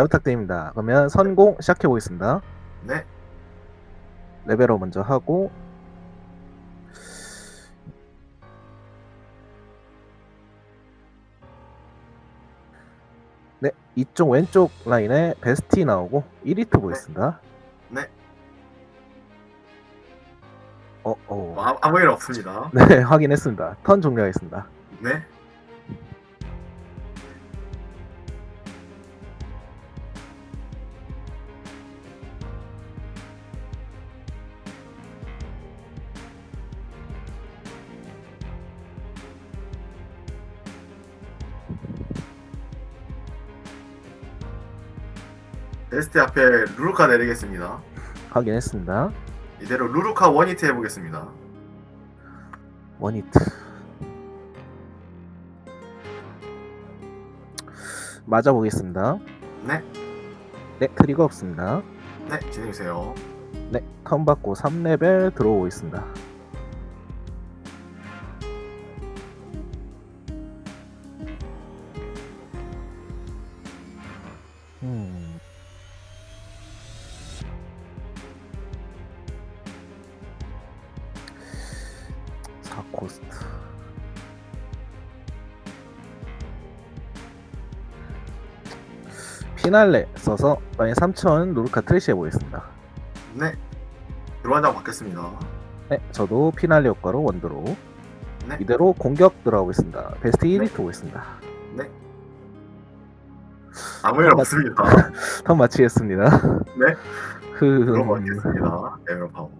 잘 부탁드립니다. 그러면 선공 시작해 보겠습니다. 네. 레벨업 먼저 하고 네, 이쪽 왼쪽 라인에 베스티 나오고 1위트 보겠습니다. 네. 어, 어. 뭐, 아- 아무 일 없습니다. 네, 확인했습니다. 턴 종료하겠습니다. 네. 베스트 앞에 루루카 내리겠습니다. 확인했습니다. 이대로 루루카 원히트 해보겠습니다. 원히트. 맞아 보겠습니다. 네. 네, 트리거 없습니다. 네, 진행해주세요. 네, 턴 받고 3레벨 들어오고 있습니다. 피날레 써서 만약 3000 노르카 트래시 해보겠습니다. 네. 들어간장 받겠습니다. 네, 저도 피날레 효과로 원드로 네. 이대로 공격 들어가겠습니다. 베스트 1위 네. 보겠습니다. 네. 아무 일 없습니다. 턴 마치겠습니다. 네. 그 들어가겠습니다. 에어파워.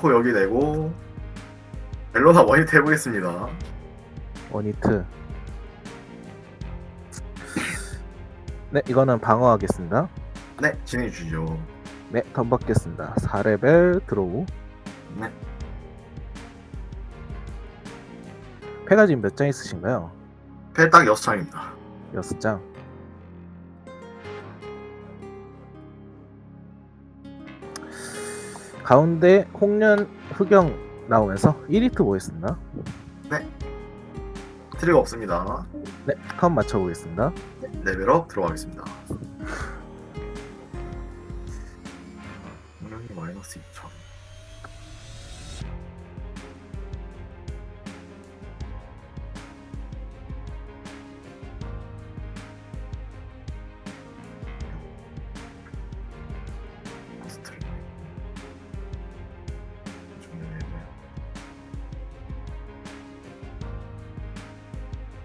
삼코 여기 내고 벨로나 원히트 해보겠습니다. 원히트. 네, 이거는 방어하겠습니다. 네, 진행해 주시죠. 네, 턴 받겠습니다. 4레벨 드로우. 네. 패가 지금 몇 장 있으신가요? 패딱 6장입니다. 6장. 가운데 홍련 흑영 나오면서 1위트 보겠습니다. 트리가 없습니다. 네, 턴 맞춰보겠습니다. 레벨업 들어가겠습니다.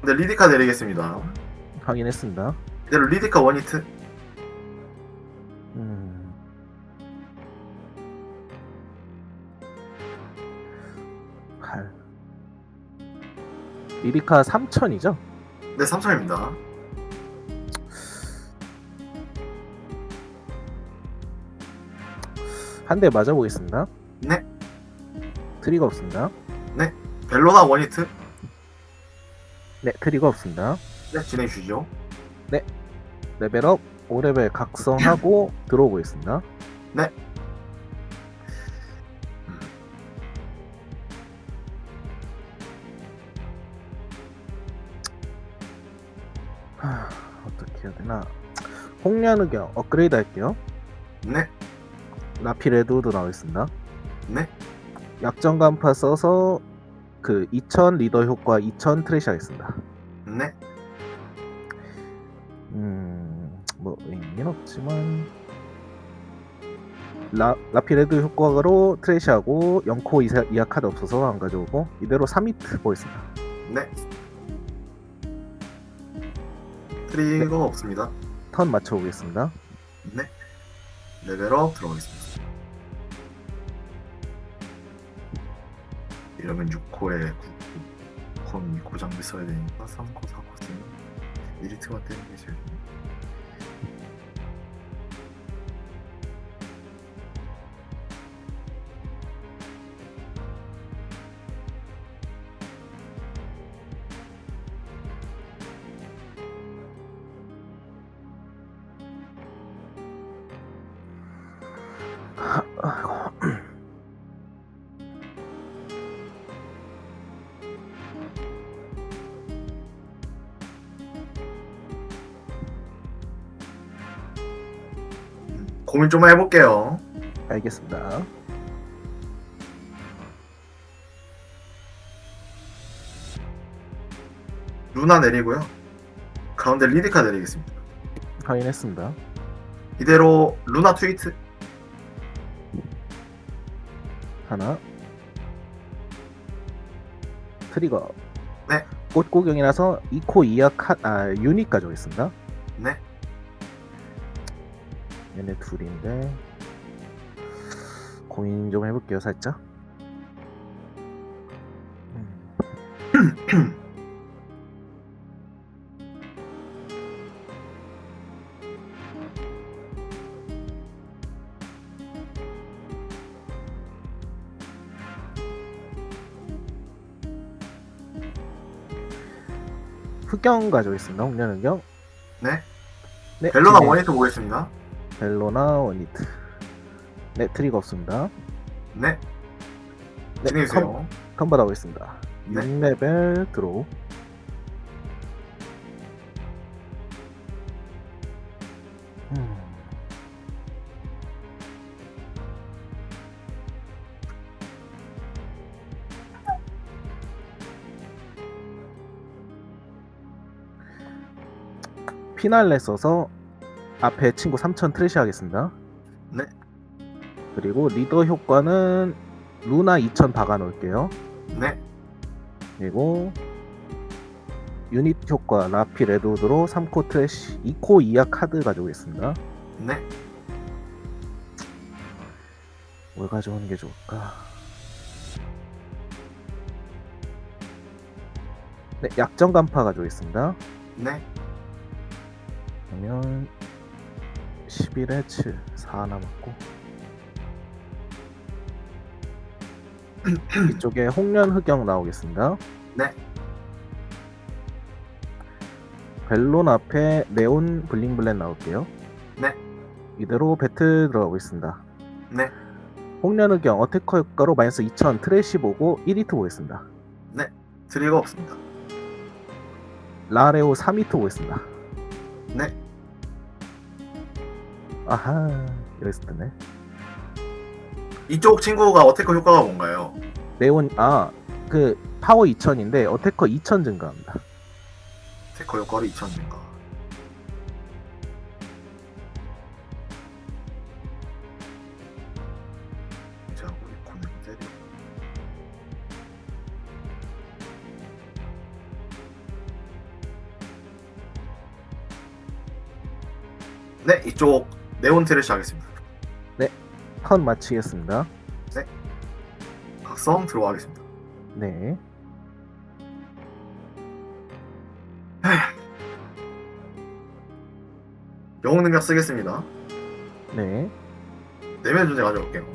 네, 리디카 내리겠습니다. 확인했습니다. 이대로 리디카 원히트. 음. 팔. 리리카 3000이죠? 네, 3천입니다. 한 대 맞아보겠습니다. 네. 트리거 없습니다. 벨로나 원히트. 네, 트리거 없습니다. 네, 진행해 주시죠. 레벨업 5레벨 각성하고 들어오겠습니다. 네. 하, 어떻게 해야 되나? 홍련흑경 업그레이드 할게요. 네, 라피 레드우드 나오겠습니다. 네, 약점 간파 써서 그2000 리더 효과 2000 트래시 하겠습니다. 네, 음, 뭐 의미는 없지만 라, 라피레드 효과로 트래시하고 0코 이하, 이하 카드 없어서 안 가져오고 이대로 3히트 보겠습니다. 네. 트리가 없습니다. 턴 맞춰보겠습니다. 네. 레벨업 들어가겠습니다. 이러면 6코에 9코, 2코 장비 써야 되니까 3코, 4코 쓰면 1리트가 되는 게 제일 고민 좀 해볼게요. 알겠습니다. 루나 내리고요. 가운데 리디카 내리겠습니다. 확인했습니다. 이대로 루나 트위트. 하나. 트리거. 네. 꽃 구경이라서 2코 2약 카, 아, 유닛 가져오겠습니다. 네. 얘네 둘인데 고민 좀 해볼게요 살짝 음, 흑경 가져오겠습니다 홍련 흑경 네. 네, 벨로나 진행. 원히트 보겠습니다. 벨로나 원히트 네 트리거 없습니다 네. 네, 진행해주세요. 컴 받아보겠습니다. 네. 6레벨 드로우. 음. 피날레 써서 앞에 친구 3000 트래시 하겠습니다. 네. 그리고 리더 효과는 루나 2000 박아 놓을게요. 네. 그리고 유닛 효과 라피 레드우드로 3코 트래시 2코 2야 카드 가져오겠습니다. 네. 뭘 가져오는 게 좋을까? 네, 약정 간파 가져오겠습니다. 네. 그러면 11에 7, 4 남았고 이쪽에 홍련 흑영 나오겠습니다. 네. 벨론 앞에 네온 블링블렌 나올게요. 네. 이대로 배틀 들어가고 있습니다. 네. 홍련 흑영 어태커 효과로 마이너스 2000 트래시 보고 1히트 보겠습니다. 트리거 없습니다. 라레오 3히트 보겠습니다. 네. 아하 여기서 뜨네. 이쪽 친구가 어태커 효과가 뭔가요? 네온 아 그 파워 2000인데 어태커 2000 증가합니다. 테커 효과를 2000인가. 자, 우리 코는 때려. 네, 이쪽 네온 트래시 하겠습니다. 턴 마치겠습니다. 각성 들어가겠습니다. 네. 영웅 능력 쓰겠습니다. 네. 내면 존재 가져올게요.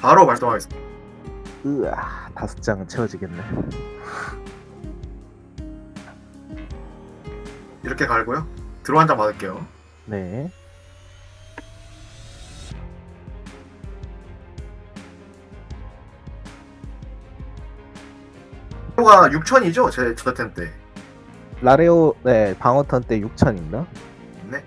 바로 발동하겠습니다. 으아 다섯 장은 채워지겠네. 이렇게 갈고요. 들어 한 장 받을게요. 네. 표가 6천이죠? 제 저템 때. 라레오 네 방어 턴 때 6000입니다. 네.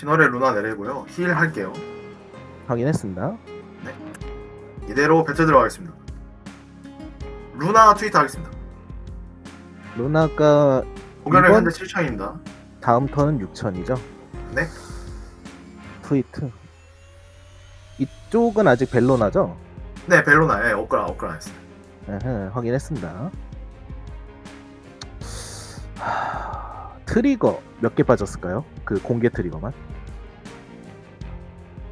신월의 루나 내리고요. 힐 할게요. 확인했습니다. 이대로 배틀 들어가겠습니다. 루나 트위트 하겠습니다. 루나가 공연은 이번- 현재 7천입니다. 다음 턴은 6000이죠. 네. 트위트. 이쪽은 아직 벨로나죠? 네, 벨로나, 예, 업그라, 업그라 했어요. 에헤, 확인했습니다. 트리거 몇 개 빠졌을까요? 그 공개 트리거만?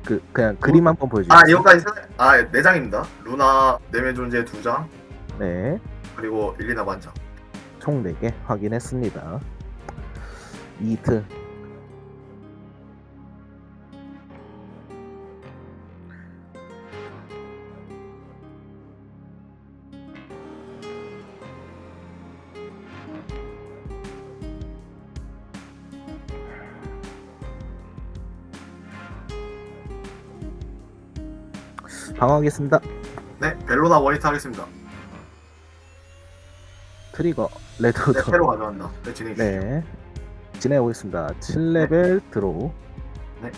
그 그냥 그림 한 번 보여주세요. 아, 이거까지 세, 아, 네 장입니다. 루나, 내면 존재 두 장, 네, 그리고 일리나 반장. 총 4개 확인했습니다. 2히트 방어하겠습니다 네, 벨로나 원히트 하겠습니다. 트리거 네, 레드우드 패로 가져간다. 네, 진행해 주시죠. 네 진행해 보겠습니다 7레벨 드로우 네.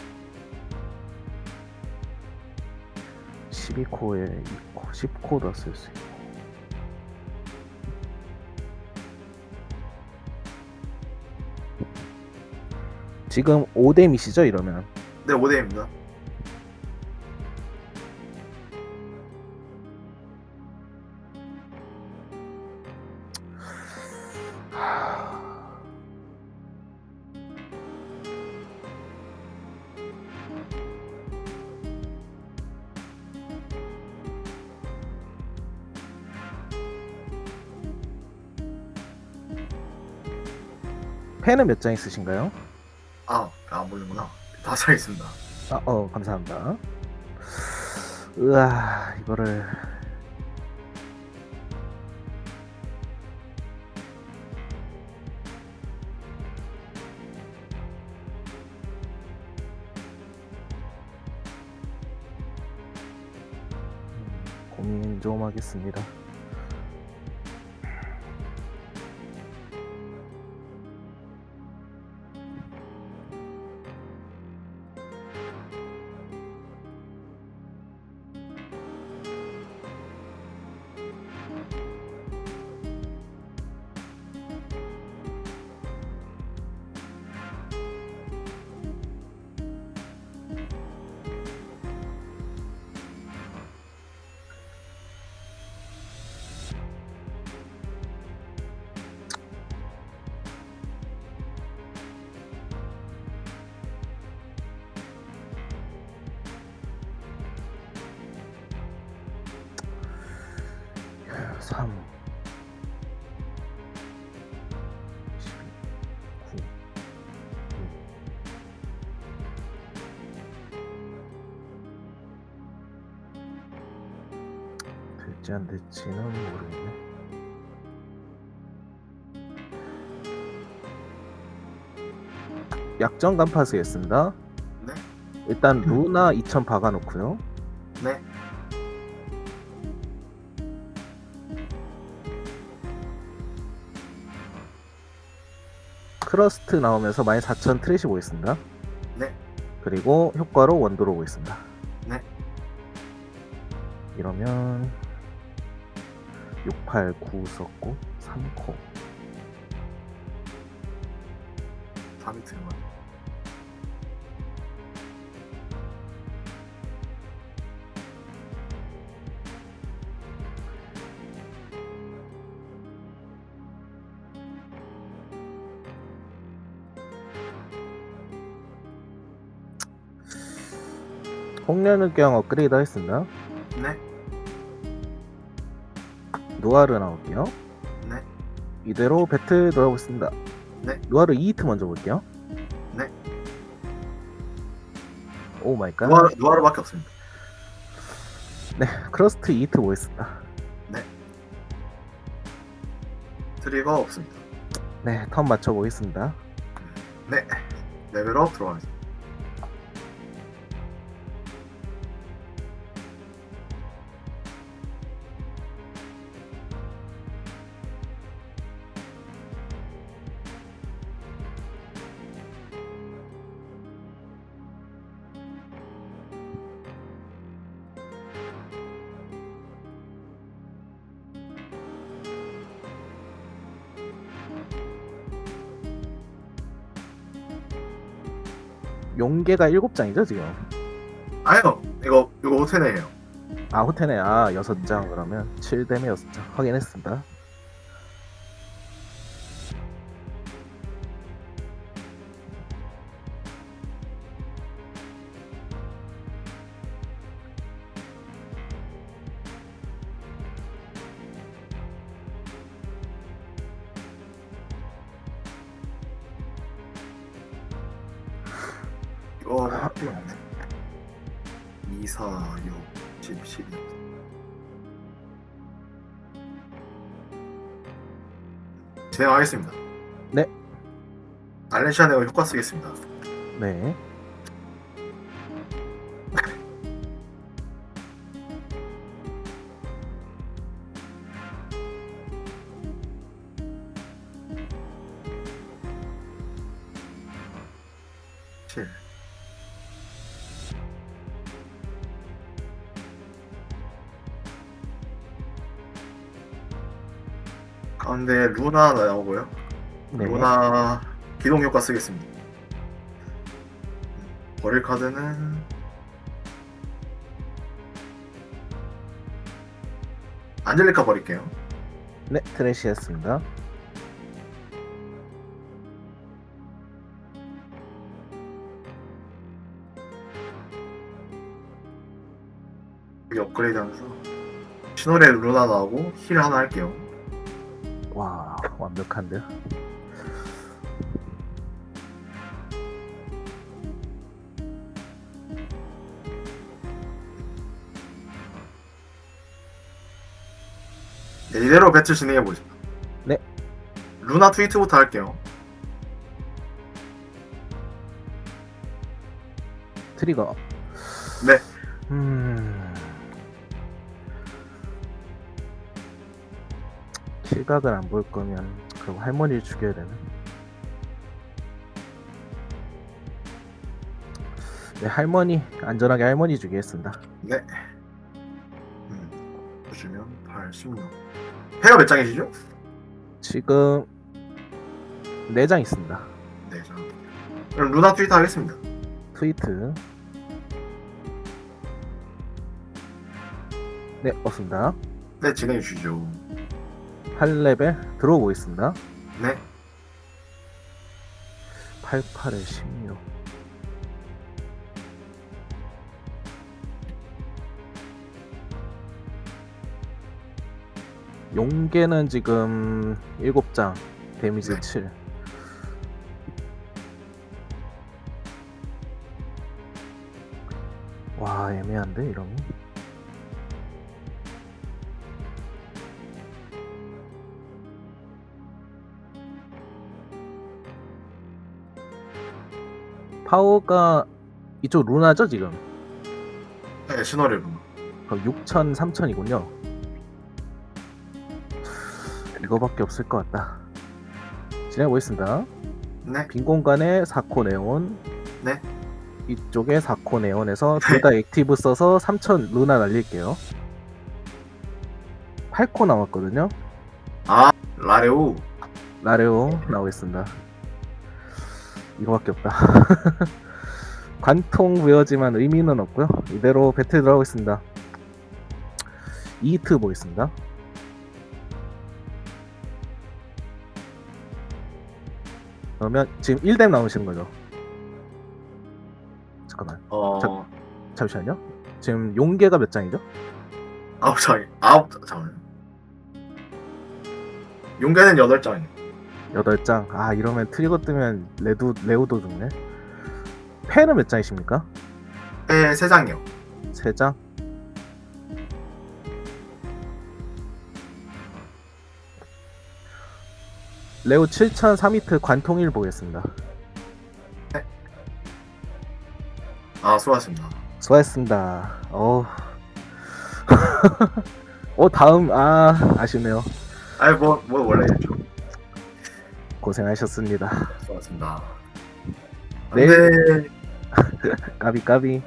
12코에 2코 10코도 쓸 수 있고 지금 5댐이시죠 이러면 네, 5대입니다. 펜은 몇 장 있으신가요? 아, 안 보이는구나. 다시 하겠습니다. 아, 어 감사합니다 으아 이거를 음, 고민 좀 하겠습니다 삼, 12, 9, 될지 안 될지는 모르겠네. 약정 간파 쓰겠습니다. 네. 일단 루나 2000 박아놓고요. 네. 크러스트 나오면서 마이너스 4000 트래시 보겠습니다. 네. 그리고 효과로 원도로 보겠습니다. 네. 이러면 6, 8, 9 썼고 3코 3위트만. 홍련의경 업그레이드 하겠습니다. 네. 누아르 나올게요. 네. 이대로 배틀 돌아보겠습니다. 네. 누아르 2히트 먼저 볼게요. 네. 오 마이 갓. 누아르, 누아르밖에 없습니다. 네, 크러스트 2히트 보겠습니다. 트리거 없습니다. 네, 턴 맞춰 보겠습니다. 네. 레벨업 들어가겠습니다. 용계가 7장이죠, 지금. 아니요. 이거, 이거 오테네예요. 아, 호텔에 아, 6장 그러면 7댐에 6장 확인했습니다. 2, 4, 6, 10, 12. 진행하겠습니다. 네. 알렌시아 내가 효과 쓰겠습니다. 네. 루나 나오고요. 네. 루나 기동 효과 쓰겠습니다. 버릴 카드는 안젤리카 버릴게요. 네, 트래시였습니다. 여기 업그레이드 하면서 신호레 루나 나오고 힐 하나 할게요. 와, 완벽한데요? 네, 이대로 배틀 진행해 보죠. 네. 루나 트위트부터 할게요. 트리거. 네. 음. 실각을 안 볼 거면 그럼 할머니를 죽여야 되나? 네, 할머니 안전하게 할머니 주기했습니다. 네. 음, 보시면 8, 16. 해가 몇 장이시죠? 지금 4장 있습니다. 네, 장. 그럼 루나 트위터 하겠습니다. 트위트. 네, 없습니다. 네, 진행해 주시죠. 8레벨 들어오겠습니다. 네. 88에 16. 용계는 지금 7장, 데미지 네. 7. 와, 애매한데, 이러면? 파워가 이쪽 루나죠, 지금? 네, 신호레 루나. 그럼 6천, 3천이군요. 이거밖에 없을 것 같다. 진행해 보겠습니다. 네. 빈 공간에 4코 네온. 네. 이쪽에 4코 네온에서 둘 다 액티브 써서 3천 루나 날릴게요. 8코 남았거든요. 아, 라레오. 라레오 나오겠습니다. 이거밖에 없다. 관통 부여지만 의미는 없고요. 이대로 배틀 들어가겠습니다. 2히트 보겠습니다. 그러면 지금 1댐 나오시는 거죠? 잠깐만 어, 잠시만요. 지금 용계가 몇 장이죠? 아홉 장. 아홉 장. 용계는 여덟 장이에요. 8장. 아 이러면 트리거 뜨면 레드 레오도 죽네. 패는 몇 장이십니까? 네, 세 장이요. 3장. 레오 7000 3히트 관통일 보겠습니다. 아, 수고하셨습니다. 수고하셨습니다. 어. 어 다음 아 아쉽네요. 아니, 뭐, 뭐, 원래. 고생하셨습니다. 수고하셨습니다. 네. 네. 까비 까비.